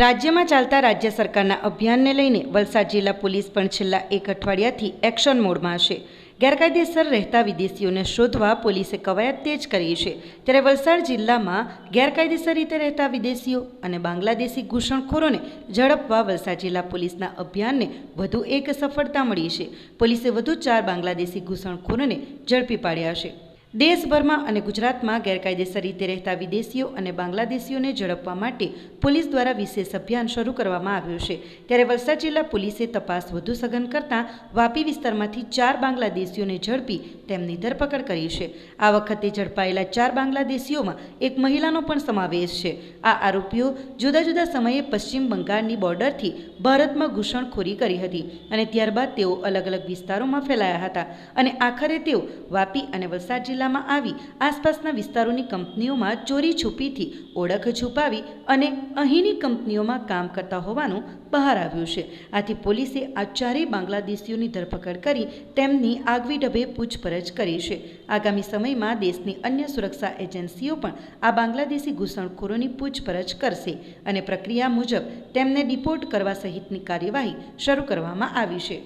રાજ્યમાં ચાલતા રાજ્ય સરકારના અભિયાનને લઈને વલસાડ જિલ્લા પોલીસ પણ છેલ્લા એક અઠવાડિયાથી એક્શન મોડમાં છે ગેરકાયદેસર રહેતા વિદેશીઓને શોધવા પોલીસે કવાયત તેજ કરી છે. ત્યારે વલસાડ જિલ્લામાં ગેરકાયદેસર રીતે રહેતા વિદેશીઓ અને બાંગ્લાદેશી ઘૂસણખોરોને ઝડપવા વલસાડ જિલ્લા પોલીસના અભિયાનને વધુ એક સફળતા મળી છે. પોલીસે વધુ ચાર બાંગ્લાદેશી ઘૂસણખોરોને ઝડપી પાડ્યા છે. દેશભરમાં અને ગુજરાતમાં ગેરકાયદેસર રીતે રહેતા વિદેશીઓ અને બાંગ્લાદેશીઓને ઝડપવા માટે પોલીસ દ્વારા વિશેષ અભિયાન શરૂ કરવામાં આવ્યું છે. ત્યારે વલસાડ જિલ્લા પોલીસે તપાસ વધુ સઘન કરતાં વાપી વિસ્તારમાંથી ચાર બાંગ્લાદેશીઓને ઝડપી તેમની ધરપકડ કરી છે. આ વખતે ઝડપાયેલા ચાર બાંગ્લાદેશીઓમાં એક મહિલાનો પણ સમાવેશ છે. આ આરોપીઓ જુદા જુદા સમયે પશ્ચિમ બંગાળની બોર્ડરથી ભારતમાં ઘૂસણખોરી કરી હતી અને ત્યારબાદ તેઓ અલગ અલગ વિસ્તારોમાં ફેલાયા હતા. અને આખરે તેઓ વાપી અને વલસાડ જિલ્લામાં આવી આસપાસના વિસ્તારોની કંપનીઓમાં ચોરી છુપીથી ઓળખ છુપાવી અને અહીંની કંપનીઓમાં કામ કરતા હોવાનું બહાર આવ્યું છે. આથી પોલીસે આ ચારેય બાંગ્લાદેશીઓની ધરપકડ કરી તેમની આગવી ઢબે પૂછપરછ કરી છે. આગામી સમયમાં દેશની અન્ય સુરક્ષા એજન્સીઓ પણ આ બાંગ્લાદેશી ઘૂસણખોરોની પૂછપરછ કરશે અને પ્રક્રિયા મુજબ તેમને ડિપોર્ટ કરવા સહિતની કાર્યવાહી શરૂ કરવામાં આવી છે.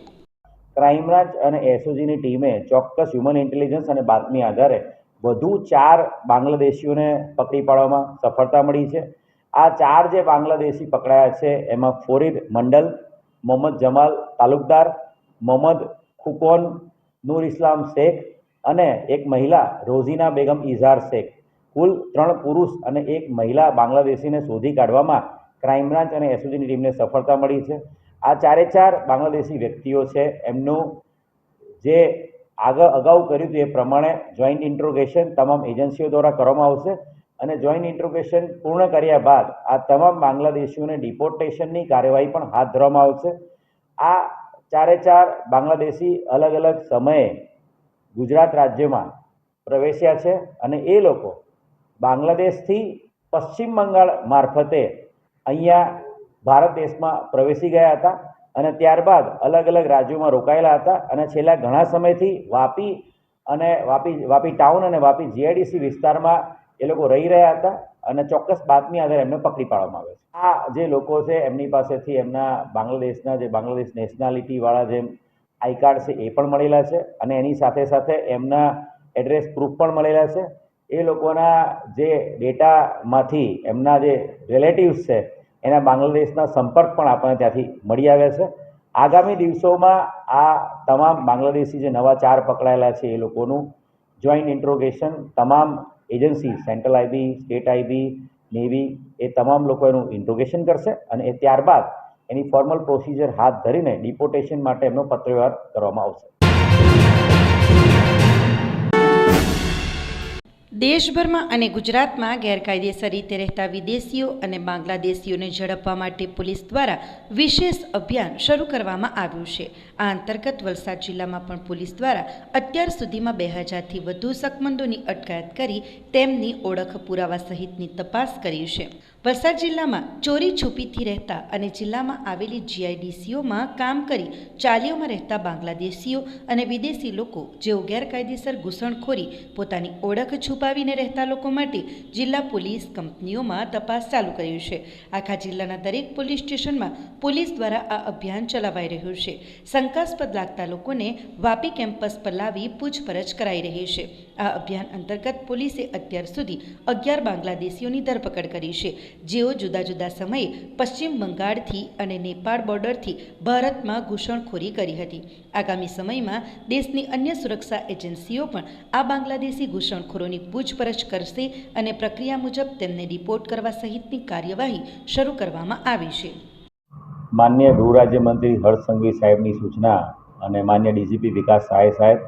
ક્રાઇમ બ્રાન્ચ અને એસઓજીની ટીમે ચોક્કસ હ્યુમન ઇન્ટેલિજન્સ અને બાતમી આધારે વધુ ચાર બાંગ્લાદેશીઓને પકડી પાડવામાં સફળતા મળી છે. આ ચાર જે બાંગ્લાદેશી પકડાયા છે, એમાં ફોરીદ મંડલ, મોહમ્મદ જમાલ તાલુકદાર, મોહમ્મદ ખુકોન નૂર ઇસ્લામ શેખ અને એક મહિલા, રોઝીના બેગમ ઇઝાર શેખ. કુલ ત્રણ પુરુષ અને એક મહિલા બાંગ્લાદેશીને શોધી કાઢવામાં ક્રાઇમ બ્રાન્ચ અને એસઓજીની ટીમને સફળતા મળી છે. આ ચારે ચાર બાંગ્લાદેશી વ્યક્તિઓ છે. એમનું જે આગળ અગાઉ કર્યું હતું એ પ્રમાણે જોઈન્ટ ઇન્ટ્રોગેશન તમામ એજન્સીઓ દ્વારા કરવામાં આવશે અને જોઈન્ટ ઇન્ટ્રોગેશન પૂર્ણ કર્યા બાદ આ તમામ બાંગ્લાદેશીઓને ડિપોર્ટેશનની કાર્યવાહી પણ હાથ ધરવામાં આવશે. આ ચારે ચાર બાંગ્લાદેશી અલગ અલગ સમયે ગુજરાત રાજ્યમાં પ્રવેશ્યા છે અને એ લોકો બાંગ્લાદેશથી પશ્ચિમ બંગાળ મારફતે અહીંયા ભારત દેશમાં પ્રવેશી ગયા હતા અને ત્યારબાદ અલગ અલગ રાજ્યોમાં રોકાયેલા હતા અને છેલ્લા ઘણા સમયથી વાપી અને વાપી વાપી ટાઉન અને વાપી જીઆઈડીસી વિસ્તારમાં એ લોકો રહી રહ્યા હતા અને ચોક્કસ બાતમી આધારે એમને પકડી પાડવામાં આવે છે. આ જે લોકો છે, એમની પાસેથી એમના બાંગ્લાદેશના જે બાંગ્લાદેશ નેશનાલિટીવાળા જે આઈ કાર્ડ છે, એ પણ મળેલા છે અને એની સાથે સાથે એમના એડ્રેસ પ્રૂફ પણ મળેલા છે. એ લોકોના જે ડેટામાંથી એમના જે રિલેટિવ્સ છે એના બાંગ્લાદેશના સંપર્ક પણ આપણને ત્યાંથી મળી આવ્યા છે. આગામી દિવસોમાં આ તમામ બાંગ્લાદેશી જે નવા ચાર પકડાયેલા છે એ લોકોનું જોઈન્ટ ઇન્ટ્રોગેશન તમામ agency central IB state IB navy એ તમામ લોકો એનું ઇન્ટ્રોગેશન કરશે અને એ ત્યારબાદ એની ફોર્મલ પ્રોસિજર હાથ ધરીને ડિપોર્ટેશન માટે એમનો પત્રવ્યવહાર કરવામાં આવશે. દેશભરમાં અને ગુજરાતમાં ગેરકાયદેસર રીતે રહેતા વિદેશીઓ અને બાંગ્લાદેશીઓને ઝડપવા માટે પોલીસ દ્વારા વિશેષ અભિયાન શરૂ કરવામાં આવ્યું છે. આ અંતર્ગત વલસાડ જિલ્લામાં પણ પોલીસ દ્વારા અત્યાર સુધીમાં બે હજારથી વધુ શકમંદોની અટકાયત કરી તેમની ઓળખ પુરાવા સહિતની તપાસ કરી છે. વલસાડ જિલ્લામાં ચોરી છુપીથી રહેતા અને જિલ્લામાં આવેલી જીઆઈડીસીઓમાં કામ કરી ચાલીઓમાં રહેતા બાંગ્લાદેશીઓ અને વિદેશી લોકો જેઓ ગેરકાયદેસર ઘૂસણખોરી, પોતાની ઓળખ છુપાવીને રહેતા લોકો માટે જિલ્લા પોલીસ કંપનીઓમાં તપાસ ચાલુ કર્યું છે. આખા જિલ્લાના દરેક પોલીસ સ્ટેશનમાં પોલીસ દ્વારા આ અભિયાન ચલાવાઈ રહ્યું છે. શંકાસ્પદ લાગતા લોકોને વાપી કેમ્પસ પર લાવી પૂછપરછ કરાઈ રહી છે. આ અભિયાન અંતર્ગત પોલીસે અત્યાર સુધી અગિયાર બાંગ્લાદેશીઓની ધરપકડ કરી છે. જેઓ જુદા જુદા સમયે પશ્ચિમ બંગાળથી અને નેપાળ બોર્ડરથી ભારતમાં ઘૂસણખોરી કરી હતી. આગામી સમયમાં દેશની અન્ય સુરક્ષા એજન્સીઓ પણ આ બાંગ્લાદેશી ઘૂસણખોરોની પૂછપરછ કરશે અને પ્રક્રિયા મુજબ તેમને રિપોર્ટ કરવા સહિતની કાર્યવાહી શરૂ કરવામાં આવી છે. માન્ય ગૃહ રાજ્યમંત્રી હર્ષ સાહેબની સૂચના અને માન્ય ડીજીપી વિકાસ સહાય સાહેબ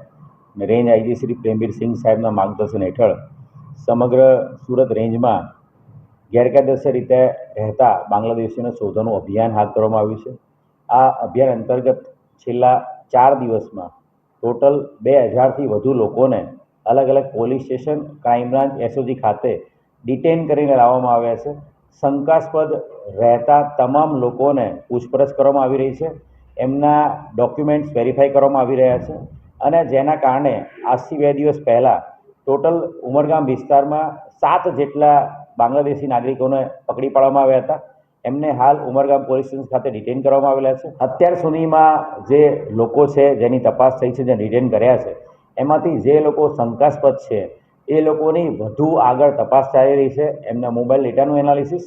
અને રેન્જ આઈજી શ્રી પ્રેમવીર સિંહ સાહેબના માર્ગદર્શન હેઠળ સમગ્ર સુરત રેન્જમાં ગેરકાયદેસર રીતે રહેતા બાંગ્લાદેશીઓને શોધવાનું અભિયાન હાથ ધરવામાં આવ્યું છે. આ અભિયાન અંતર્ગત છેલ્લા ચાર દિવસમાં ટોટલ બે હજારથી વધુ લોકોને અલગ અલગ police station, crime branch, SOG ખાતે ડિટેન કરીને લાવવામાં આવ્યા છે. શંકાસ્પદ રહેતા તમામ લોકોને પૂછપરછ કરવામાં આવી રહી છે. એમના ડોક્યુમેન્ટ્સ વેરીફાઈ કરવામાં આવી રહ્યા છે અને જેના કારણે આજથી બે દિવસ પહેલાં ટોટલ ઉમરગામ વિસ્તારમાં સાત જેટલા બાંગ્લાદેશી નાગરિકોને પકડી પાડવામાં આવ્યા હતા. એમને હાલ ઉમરગામ પોલીસ સ્ટેશન ખાતે ડિટેન કરવામાં આવેલા છે. અત્યાર સુધીમાં જે લોકો છે, જેની તપાસ થઈ છે, જે ડિટેન કર્યા છે, એમાંથી જે લોકો શંકાસ્પદ છે એ લોકોની વધુ આગળ તપાસ ચાલી રહી છે, એમના મોબાઈલ ડેટાનું એનાલિસિસ,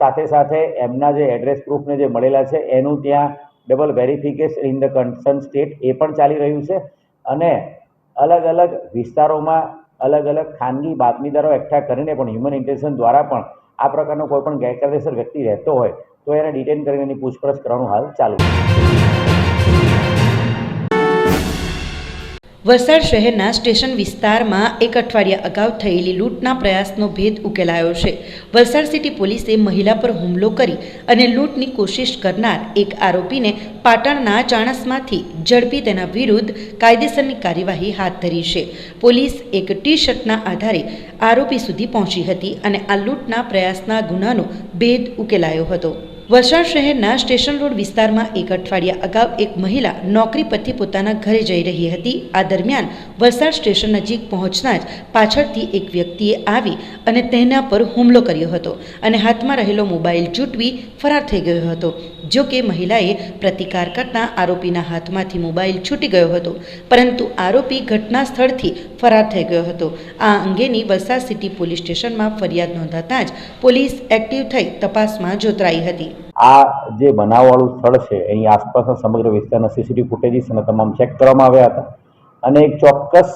સાથે સાથે એમના જે એડ્રેસ પ્રૂફને જે મળેલા છે, એનું ત્યાં double verification in the concern state એ પણ ચાલી રહ્યું છે. અને અલગ અલગ વિસ્તારોમાં અલગ અલગ ખાનગી બાતમીદારો એકઠા કરીને પણ હ્યુમન ઇન્ટેલિજન્સ દ્વારા પણ આ પ્રકારનો કોઈ પણ ગેરકાયદેસર વ્યક્તિ રહેતો હોય તો એને ડિટેન કરીને એની પૂછપરછ કરવાનું હાલ ચાલુ છે. વલસાડ શહેરના સ્ટેશન વિસ્તારમાં એક અઠવાડિયા અગાઉ થયેલી લૂંટના પ્રયાસનો ભેદ ઉકેલાયો છે. વલસાડ સિટી પોલીસે મહિલા પર હુમલો કરી અને લૂંટની કોશિશ કરનાર એક આરોપીને પાટણના ચાણસમાંથી ઝડપી તેના વિરુદ્ધ કાયદેસરની કાર્યવાહી હાથ ધરી છે. પોલીસ એક ટી શર્ટના આધારે આરોપી સુધી પહોંચી હતી અને આ લૂંટના પ્રયાસના ગુનાનો ભેદ ઉકેલાયો હતો. વલસાડ શહેરના સ્ટેશન રોડ વિસ્તારમાં એક અઠવાડિયા અગાઉ એક મહિલા નોકરી પરથી પોતાના ઘરે જઈ રહી હતી. આ દરમિયાન વલસાડ સ્ટેશન નજીક પહોંચતા જ પાછળથી એક વ્યક્તિએ આવી અને તેના પર હુમલો કર્યો હતો અને હાથમાં રહેલો મોબાઈલ ચૂંટવી ફરાર થઈ ગયો હતો. જો કે મહિલાએ પ્રતિકાર કરતાં આરોપીના હાથમાંથી મોબાઈલ છૂટી ગયો હતો, પરંતુ આરોપી ઘટના સ્થળથી ફરાર થઈ ગયો હતો. આ અંગેની વલસાડ સિટી પોલીસ સ્ટેશનમાં ફરિયાદ નોંધાતા જ પોલીસ એક્ટિવ થઈ તપાસમાં જોતરાઈ હતી. આ જે બનાવવાળું સ્થળ છે, અહીં આસપાસના સમગ્ર વિસ્તારના સીસીટીવી ફૂટેજીસ અને તમામ ચેક કરવામાં આવ્યા હતા. અને એક ચોક્કસ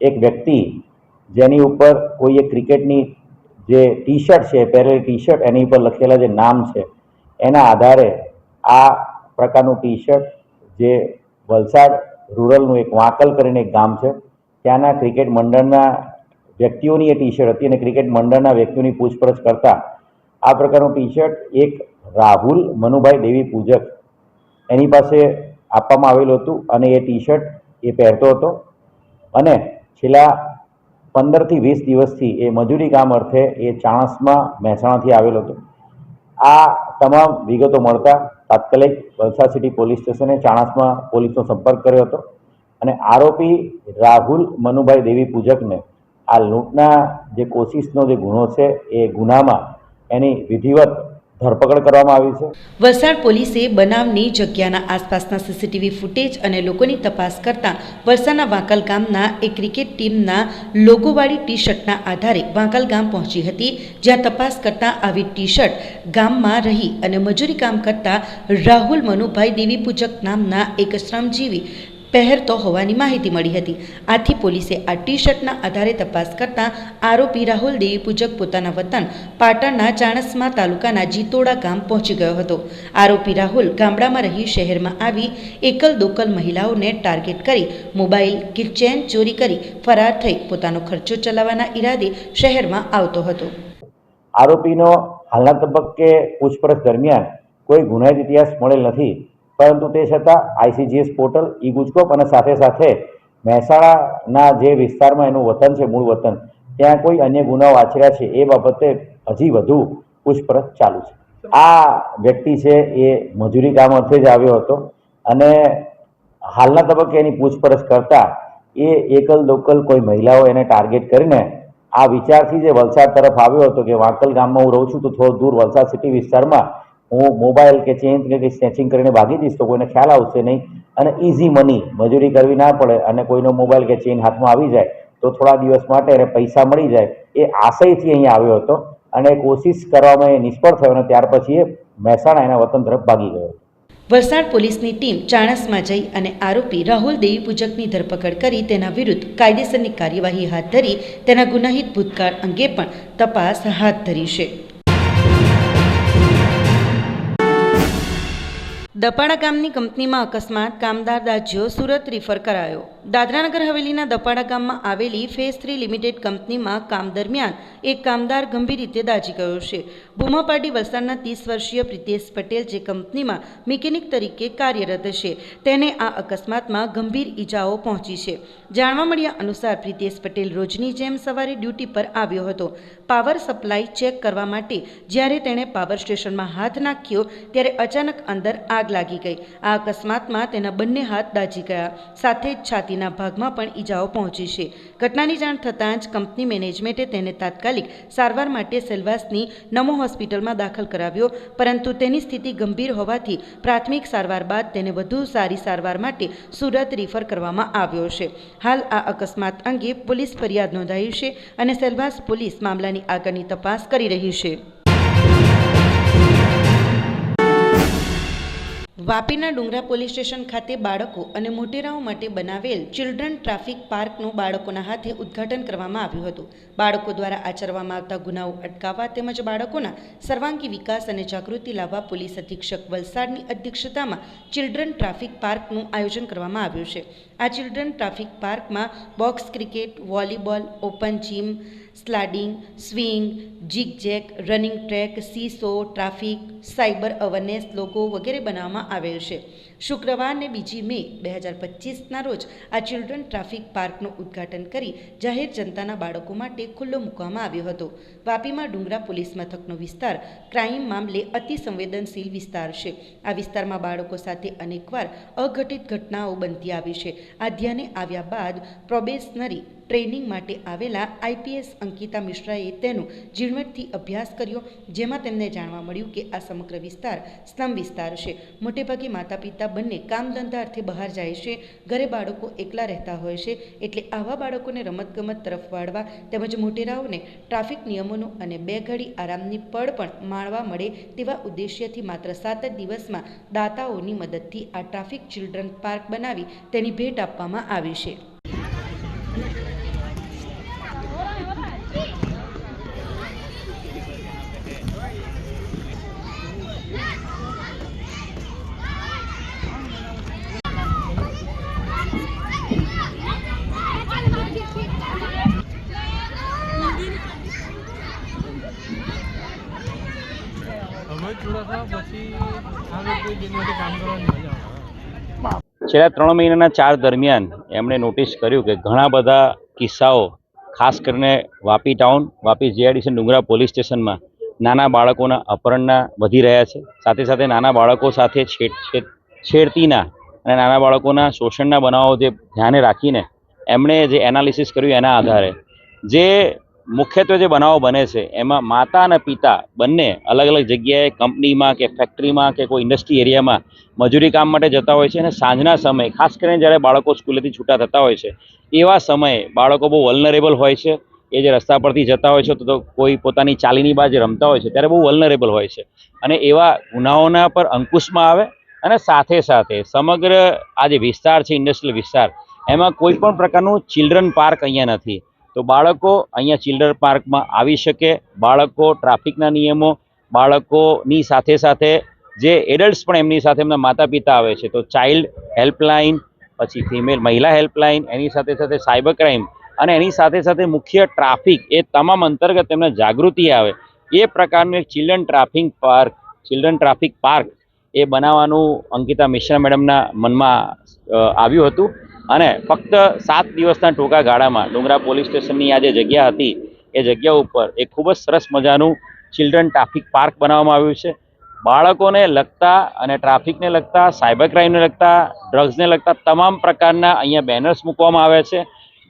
એક વ્યક્તિ જેની ઉપર કોઈ એક ક્રિકેટની જે ટી શર્ટ છે, પહેરેલી ટી શર્ટ એની ઉપર લખેલા જે નામ છે, એના આધારે આ પ્રકારનું ટી શર્ટ જે વલસાડ રૂરલનું એક વાંકલ કરીને એક ગામ છે, ત્યાંના ક્રિકેટ મંડળના વ્યક્તિઓની એ ટી શર્ટ હતી અને ક્રિકેટ મંડળના વ્યક્તિઓની પૂછપરછ કરતા આ પ્રકારનું ટી શર્ટ એક રાહુલ મનુભાઈ દેવી પૂજક. એની પાસે આપવામાં આવેલું હતું અને એ ટી શર્ટ એ પહેરતો હતો. અને છેલ્લા પંદરથી વીસ દિવસથી એ મજૂરી કામ અર્થે એ ચાણસમાં મહેસાણાથી આવેલો હતો. આ તમામ વિગતો મળતા તાત્કાલિક વલસાડ સિટી પોલીસ સ્ટેશને ચાણસમાં પોલીસનો સંપર્ક કર્યો હતો અને આરોપી રાહુલ મનુભાઈ દેવી પૂજકને આ લૂંટના જે કોશિશનો, જે ગુનો છે એ ગુનામાં એની વિધિવત ધરપકડ કરવામાં આવી છે. વલસાડ પોલીસે બનાવની જગ્યાના આસપાસના સીસીટીવી ફૂટેજ અને લોકોની તપાસ કરતા વલસાડના વાંકલ ગામના એક ક્રિકેટ ટીમના લોગોવાળી ટી શર્ટના આધારે વાંકલ ગામ પહોંચી હતી, જ્યાં તપાસ કરતા આવી ટી શર્ટ ગામમાં રહી અને મજૂરી કામ કરતા રાહુલ મનુભાઈ દેવી પૂજક નામના એક શ્રમજીવી પહેરતો હોવાની માહિતી મળી હતી. આથી પોલીસે આ ટી શર્ટના આધારે તપાસ કરતા આરોપી રાહુલ દેવી પૂજક પોતાના વતન પાટણના ચાણસ્મા તાલુકાના જીતોડા ગામ પહોંચી ગયો હતો. આરોપી રાહુલ ગામડામાં રહી શહેરમાં આવી એકલ દોકલ મહિલાઓને ટાર્ગેટ કરી મોબાઈલ કે ચેન ચોરી કરી ફરાર થઈ પોતાનો ખર્ચો ચલાવવાના ઈરાદે શહેરમાં આવતો હતો. આરોપીનો હાલના તબક્કે પૂછપરછ દરમિયાન કોઈ ગુનાહિત ઇતિહાસ મળેલ નથી. પરંતુ તે છતાં આઈસીજીએસ પોર્ટલ, ઈ ગુજકોપ અને સાથે સાથે મહેસાણાના જે વિસ્તારમાં એનું વતન છે, મૂળ વતન, ત્યાં કોઈ અન્ય ગુનાઓ આચર્યા છે, એ બાબતે હજી વધુ પૂછપરછ ચાલુ છે. આ વ્યક્તિ છે, એ મજૂરી કામ અર્થે જ આવ્યો હતો અને હાલના તબક્કે એની પૂછપરછ કરતા એ એકલ દોકલ કોઈ મહિલાઓ એને ટાર્ગેટ કરીને આ વિચારથી જે વલસાડ તરફ આવ્યો હતો કે વાંકલ ગામમાં હું રહું છું, તો થોડું દૂર વલસાડ સિટી વિસ્તારમાં હું મોબાઈલ કે ચેન કે કંઈ સ્નેચિંગ કરીને ભાગી દઈશ તો કોઈને ખ્યાલ આવશે નહીં. અને ઇઝી મની મજૂરી કરવી ના પડે અને કોઈનો મોબાઈલ કે ચેન હાથમાં આવી જાય તો થોડા દિવસ માટે એને પૈસા મળી જાય. એ આશયથી અહીંયા આવ્યો હતો અને કોશિશ કરવામાં એ નિષ્ફળ થયો અને ત્યાર પછી એ મહેસાણા એના વતન તરફ ભાગી ગયો. વલસાડ પોલીસની ટીમ ચાણસમાં જઈ અને આરોપી રાહુલ દેવી પૂજકની ધરપકડ કરી તેના વિરુદ્ધ કાયદેસરની કાર્યવાહી હાથ ધરી તેના ગુનાહિત ભૂતકાળ અંગે પણ તપાસ હાથ ધરી છે. દપાડા ગામની કંપનીમાં અકસ્માત કામદાર દાજ્યો સુરત રિફર કરાયો. દાદરાનગર હવેલીના દપાડા ગામમાં આવેલી ફેઝ થ્રી લિમિટેડ કંપનીમાં કામ દરમિયાન એક કામદાર ગંભીર રીતે દાઝી ગયો છે. ભૂમાપાડી વલસાડના ત્રીસ વર્ષીય પ્રિતેશ પટેલ જે કંપનીમાં મિકેનિક તરીકે કાર્યરત છે, તેને આ અકસ્માતમાં ગંભીર ઈજાઓ પહોંચી છે. જાણવા મળ્યા અનુસાર પ્રિતેશ પટેલ રોજની જેમ સવારે ડ્યુટી પર આવ્યો હતો. પાવર સપ્લાય ચેક કરવા માટે જ્યારે તેણે પાવર સ્ટેશનમાં હાથ નાખ્યો ત્યારે અચાનક અંદર આગ લાગી ગઈ. આ અકસ્માતમાં તેના બંને હાથ દાઝી ગયા. સાથે જ છાતી છાતીના ભાગમાં પણ ઈજાઓ પહોંચી છે. ઘટનાની જાણ થતાં જ કંપની મેનેજમેન્ટે તેને તાત્કાલિક સારવાર માટે સેલવાસની નમો હોસ્પિટલમાં દાખલ કરાવ્યો, પરંતુ તેની સ્થિતિ ગંભીર હોવાથી પ્રાથમિક સારવાર બાદ તેને વધુ સારી સારવાર માટે સુરત રિફર કરવામાં આવ્યો છે. હાલ આ અકસ્માત અંગે પોલીસ ફરિયાદ નોંધાઈ છે અને સેલવાસ પોલીસ મામલાની આગળની તપાસ કરી રહી છે. વાપીના ડુંગરા પોલીસ સ્ટેશન ખાતે બાળકો અને મોટેરાઓ માટે બનાવેલ ચિલ્ડ્રન ટ્રાફિક પાર્કનું બાળકોના હાથે ઉદ્ઘાટન કરવામાં આવ્યું હતું. બાળકો દ્વારા આચરવામાં આવતા ગુનાઓ અટકાવવા તેમજ બાળકોના સર્વાંગી વિકાસ અને જાગૃતિ લાવવા પોલીસ અધિક્ષક વલસાડની અધ્યક્ષતામાં ચિલ્ડ્રન ટ્રાફિક પાર્કનું આયોજન કરવામાં આવ્યું છે. આ ચિલ્ડ્રન ટ્રાફિક પાર્કમાં box cricket, volleyball, open gym sliding swing zigzag running track, seesaw, traffic, cyber awareness logo વગેરે બનાવવામાં આવેલ છે. શુક્રવારને બીજી મે બે હજાર પચીસના રોજ આ ચિલ્ડ્રન ટ્રાફિક પાર્કનું ઉદ્ઘાટન કરી જાહેર જનતાના બાળકો માટે ખુલ્લો મૂકવામાં આવ્યો હતો. વાપીમાં ડુંગરા પોલીસ મથકનો વિસ્તાર ક્રાઇમ મામલે અતિ સંવેદનશીલ વિસ્તાર છે. આ વિસ્તારમાં બાળકો સાથે અનેકવાર અઘટિત ઘટનાઓ બનતી આવી છે. આ ધ્યાને આવ્યા બાદ પ્રોબેશનરી ટ્રેનિંગ માટે આવેલા આઈપીએસ અંકિતા મિશ્રાએ તેનો ઝીણવટથી અભ્યાસ કર્યો, જેમાં તેમને જાણવા મળ્યું કે આ સમગ્ર વિસ્તાર સ્લમ વિસ્તાર છે. મોટેભાગે માતા પિતા બંને કામ ધંધા અર્થે બહાર જાય છે, ઘરે બાળકો એકલા રહેતા હોય છે, એટલે આવા બાળકોને રમતગમત તરફ વાળવા તેમજ મોટેરાઓને ટ્રાફિક નિયમોનું અને બે ઘડી આરામની પળ પણ માણવા મળે તેવા ઉદ્દેશ્યથી માત્ર સાત જ દિવસમાં દાતાઓની મદદથી આ ટ્રાફિક ચિલ્ડ્રન પાર્ક બનાવી તેની ભેટ આપવામાં આવી છે અમે થોડા થા પછી આ વ્યક્તિ જેની માટે કામ કરવાની મજા આવે છેલ્લા ત્રણ મહિનાના ચાર દરમિયાન એમણે નોટિસ કર્યું કે ઘણા બધા કિસ્સાઓ, ખાસ કરીને Vapi town, Vapi GIDC Dungra police સ્ટેશનમાં નાના બાળકોના અપહરણના વધી રહ્યા છે. સાથે સાથે નાના બાળકો સાથે છેડ છેડ, છેડતીના અને નાના બાળકોના શોષણના બનાવો જે ધ્યાને રાખીને એમણે જે એનાલિસિસ કર્યું એના આધારે, જે મુખ્યત્વે જે બનાવો બને છે, એમાં માતા અને પિતા બંને અલગ અલગ જગ્યાએ કંપનીમાં કે ફેક્ટરીમાં કે કોઈ ઇન્ડસ્ટ્રી એરિયામાં મજૂરી કામ માટે જતા હોય છે અને સાંજના સમયે, ખાસ કરીને જ્યારે બાળકો સ્કૂલેથી છૂટા થતા હોય છે, એવા સમયે બાળકો બહુ વલનરેબલ હોય છે. એ જે રસ્તા પરથી જતા હોય છે, તો કોઈ પોતાની ચાલીની બાજુ રમતા હોય છે, ત્યારે બહુ વલનરેબલ હોય છે. અને એવા ગુનાઓના પર અંકુશમાં આવે અને સાથે સાથે સમગ્ર આ જે વિસ્તાર છે ઇન્ડસ્ટ્રીયલ વિસ્તાર, એમાં કોઈ પણ પ્રકારનું ચિલ્ડ્રન પાર્ક અહીંયા નથી. તો બાળકો અહીંયા ચિલ્ડ્રન પાર્કમાં આવી શકે. બાળકો ટ્રાફિકના નિયમો, બાળકોની સાથે સાથે જે એડલ્ટ્સ પણ એમની સાથે એમના માતા પિતા આવે છે, તો ચાઇલ્ડ હેલ્પલાઇન, પછી ફિમેલ, મહિલા હેલ્પલાઇન, એની સાથે સાથે સાયબર ક્રાઇમ અને એની સાથે સાથે મુખ્ય ટ્રાફિક એ તમામ અંતર્ગત એમને જાગૃતિ આવે. એ પ્રકારનું એક children traffic park, children traffic park એ બનાવવાનું અંકિતા મિશ્રા મેડમના મનમાં આવ્યું હતું. અને ફક્ત સાત દિવસના ટૂંકા ગાળામાં ડુંગરા પોલીસ સ્ટેશનની આ જે જગ્યા હતી, એ જગ્યા ઉપર એક ખૂબ જ સરસ મજાનું ચિલ્ડ્રન ટ્રાફિક પાર્ક બનાવવામાં આવ્યું છે. બાળકોને લગતા અને ટ્રાફિકને લગતા સાયબર ક્રાઇમને લગતા ડ્રગ્સને લગતા તમામ પ્રકારના અહીંયા બેનર્સ મૂકવામાં આવ્યા છે.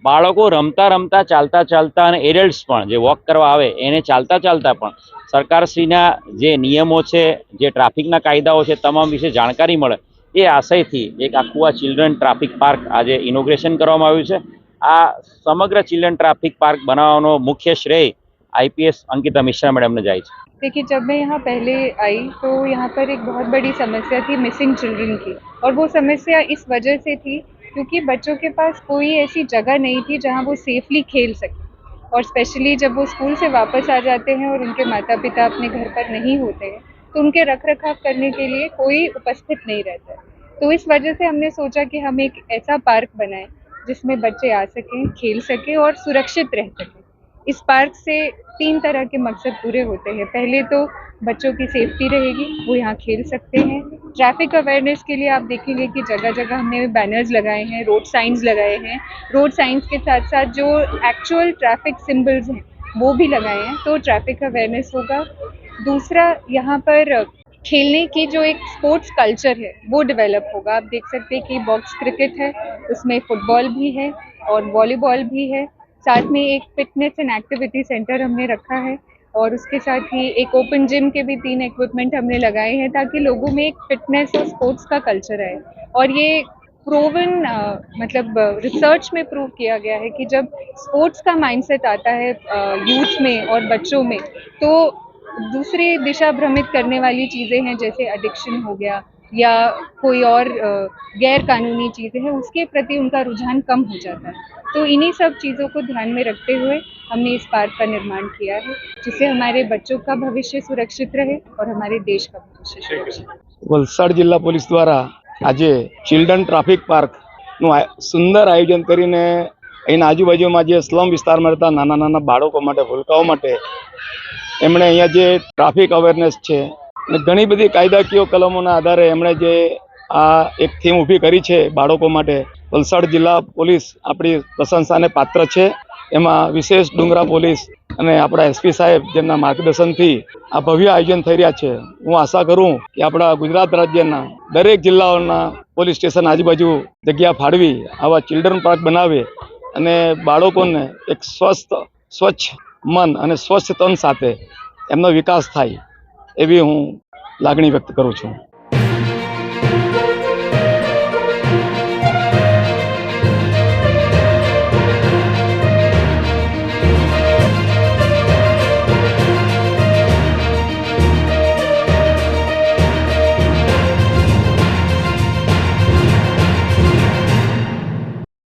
બાળકો રમતા રમતા, ચાલતા ચાલતા અને એડલ્ટ્સ પણ જે વોક કરવા આવે, એને ચાલતા ચાલતા પણ સરકારશ્રીના જે નિયમો છે, જે ટ્રાફિકના કાયદાઓ છે, તમામ વિશે જાણકારી મળે. એ આશયથી એક આખું આ ચિલ્ડ્રન ટ્રાફિક પાર્ક આજે ઇનોગ્રેશન કરવામાં આવ્યું છે આ સમગ્ર ચિલ્ડ્રન ટ્રાફિક પાર્ક બનાવવાનો મુખ્ય શ્રેય આઈપીએસ અંકિતા મિશ્રા મેડમને જાય છે देखिए जब मैं यहाँ पहले आई तो यहाँ पर एक बहुत बड़ी समस्या थी मिसिंग चिल्ड्रन की और वो समस्या इस वजह से थी क्योंकि बच्चों के पास कोई ऐसी जगह नहीं थी जहाँ वो सेफली खेल सके और स्पेशली जब वो स्कूल से वापस आ जाते हैं और उनके माता पिता अपने घर पर नहीं होते हैं तो उनके रख रखाव करने के लिए कोई उपस्थित नहीं रहता। तो इस वजह से हमने सोचा कि हम एक ऐसा पार्क बनाएँ, जिसमें बच्चे आ सकें, खेल सकें और सुरक्षित रह सकें। इस पार्क से तीन तरह के मकसद पूरे होते हैं। पहले तो बच्चों की सेफ्टी रहेगी, वो यहाँ खेल सकते हैं। ट्रैफ़िक अवेयरनेस के लिए आप देखेंगे कि जगह जगह हमने बैनर्स लगाए हैं, रोड साइंस लगाए हैं। रोड साइंस के साथ साथ जो एक्चुअल ट्रैफ़िक सिंबल्स हैं, वो भी लगाए हैं। तो ट्रैफ़िक अवेयरनेस होगा दूसरा यहाँ पर खेलने की जो एक स्पोर्ट्स कल्चर है, वो डेवलप होगा। आप देख सकते हैं कि बॉक्स क्रिकेट है, उसमें फुटबॉल भी है और वॉलीबॉल भी है। साथ में एक फिटनेस एंड एक्टिविटी सेंटर हमने रखा है और उसके साथ ही एक ओपन जिम के भी तीन इक्विपमेंट हमने लगाए हैं ताकि लोगों में एक फिटनेस और स्पोर्ट्स का कल्चर आए। और ये प्रूवन मतलब रिसर्च में प्रूव किया गया है कि जब स्पोर्ट्स का माइंडसेट आता है यूथ में और बच्चों में तो दूसरी दिशा भ्रमित करने वाली चीज़ें हैं जैसे एडिक्शन हो गया या कोई और अ, गैर कानूनी चीज़ें हैं उसके प्रति उनका रुझान कम हो जाता है तो इन्हीं सब चीज़ों को ध्यान में रखते हुए हमने इस पार्क का निर्माण किया है जिससे हमारे बच्चों का भविष्य सुरक्षित रहे और हमारे देश का भविष्य सुरक्षित रहे વલસાડ જિલ્લા પોલીસ દ્વારા આજે ચિલ્ડ્રન ટ્રાફિક પાર્કનું આ- સુંદર આયોજન કરીને અહીંના આજુબાજુમાં જે સ્લમ વિસ્તારમાં રહેતા નાના નાના બાળકો માટે ભૂલકાઓ માટે એમણે અહીંયા જે ટ્રાફિક અવેરનેસ છે અને ઘણી બધી કાયદાકીય કલમોના આધારે એમણે જે આ એક થીમ ઊભી કરી છે બાળકો માટે, વલસાડ જિલ્લા પોલીસ આપણી પ્રશંસાને પાત્ર છે. એમાં વિશેષ ડુંગરા પોલીસ અને આપણા એસપી સાહેબ જેમના માર્ગદર્શનથી આ ભવ્ય આયોજન થઈ રહ્યા છે. હું આશા કરું કે આપણા ગુજરાત રાજ્યના દરેક જિલ્લાઓના પોલીસ સ્ટેશન આજુબાજુ જગ્યા ફાળવી, આવા ચિલ્ડ્રન પાર્ક બનાવે અને બાળકોને એક સ્વસ્થ, સ્વચ્છ મન અને સ્વચ્છ તન સાથે એમનો વિકાસ થાય એવી હું લાગણી વ્યક્ત કરું છું.